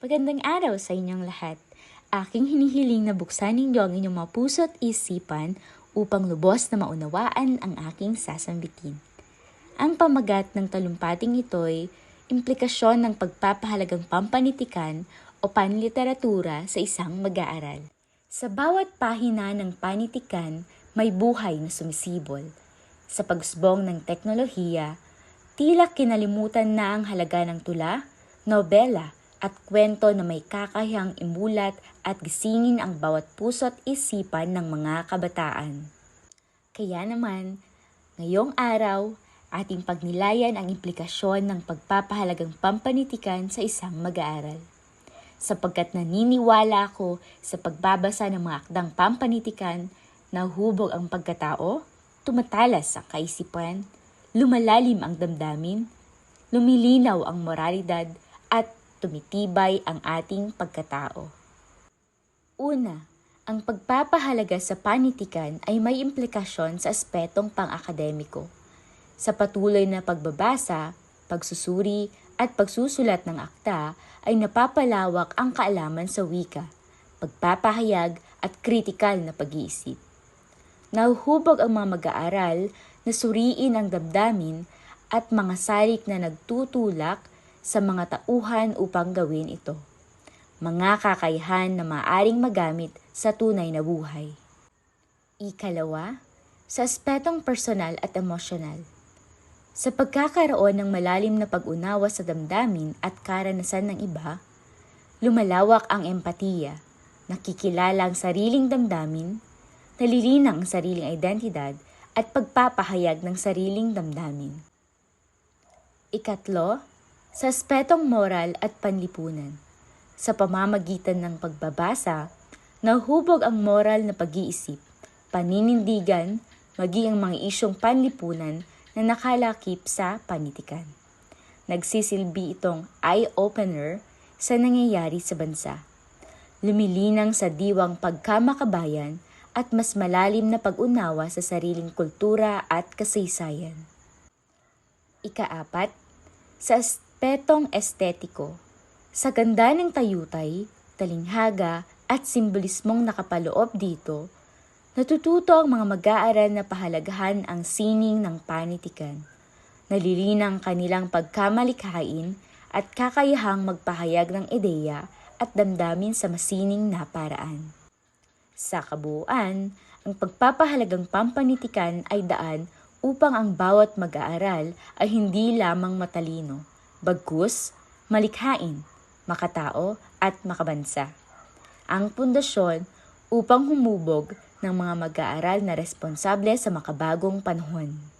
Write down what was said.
Magandang araw sa inyong lahat. Aking hinihiling na buksan ninyo ang inyong mga puso at isipan upang lubos na maunawaan ang aking sasambitin. Ang pamagat ng talumpating ito'y implikasyon ng pagpapahalagang pampanitikan o panliteratura sa isang mag-aaral. Sa bawat pahina ng panitikan, may buhay na sumisibol. Sa pagsbong ng teknolohiya, tila kinalimutan na ang halaga ng tula, nobela, at kwento na may kakayang imulat at gisingin ang bawat puso at isipan ng mga kabataan. Kaya naman, ngayong araw, ating pagnilayan ang implikasyon ng pagpapahalagang pampanitikan sa isang mag-aaral. Sapagkat naniniwala ako sa pagbabasa ng mga akdang pampanitikan, nahuhubog ang pagkatao, tumatalas ang kaisipan, lumalalim ang damdamin, lumilinaw ang moralidad, at tumitibay ang ating pagkatao. Una, ang pagpapahalaga sa panitikan ay may implikasyon sa aspetong pang-akademiko. Sa patuloy na pagbabasa, pagsusuri, at pagsusulat ng akta ay napapalawak ang kaalaman sa wika, pagpapahayag at kritikal na pag-iisip. Nahuhubog ang mga mag-aaral na suriin ang damdamin at mga salik na nagtutulak sa mga tauhan upang gawin ito. Mga kakayahan na maaring magamit sa tunay na buhay. Ikalawa, sa aspetong personal at emosyonal. Sa pagkakaroon ng malalim na pag-unawa sa damdamin at karanasan ng iba, lumalawak ang empatiya, nakikilala ang sariling damdamin, nalilinang ang sariling identidad at pagpapahayag ng sariling damdamin. Ikatlo, sa aspetong moral at panlipunan. Sa pamamagitan ng pagbabasa, nahuhubog ang moral na pag-iisip, paninindigan, maging ang mga isyong panlipunan na nakalakip sa panitikan. Nagsisilbi itong eye-opener sa nangyayari sa bansa. Lumilinang sa diwang pagkamakabayan at mas malalim na pag-unawa sa sariling kultura at kasaysayan. Ikaapat, sa aspetong estetiko. Sa ganda ng tayutay, talinghaga at simbolismong nakapaloob dito, natututo ang mga mag-aaral na pahalagahan ang sining ng panitikan. Nalilinang kanilang pagkamalikhain at kakayahang magpahayag ng ideya at damdamin sa masining na paraan. Sa kabuuan, ang pagpapahalagang pampanitikan ay daan upang ang bawat mag-aaral ay hindi lamang matalino, bagkus, malikhain, makatao at makabansa. Ang pundasyon upang humubog ng mga mag-aaral na responsable sa makabagong panahon.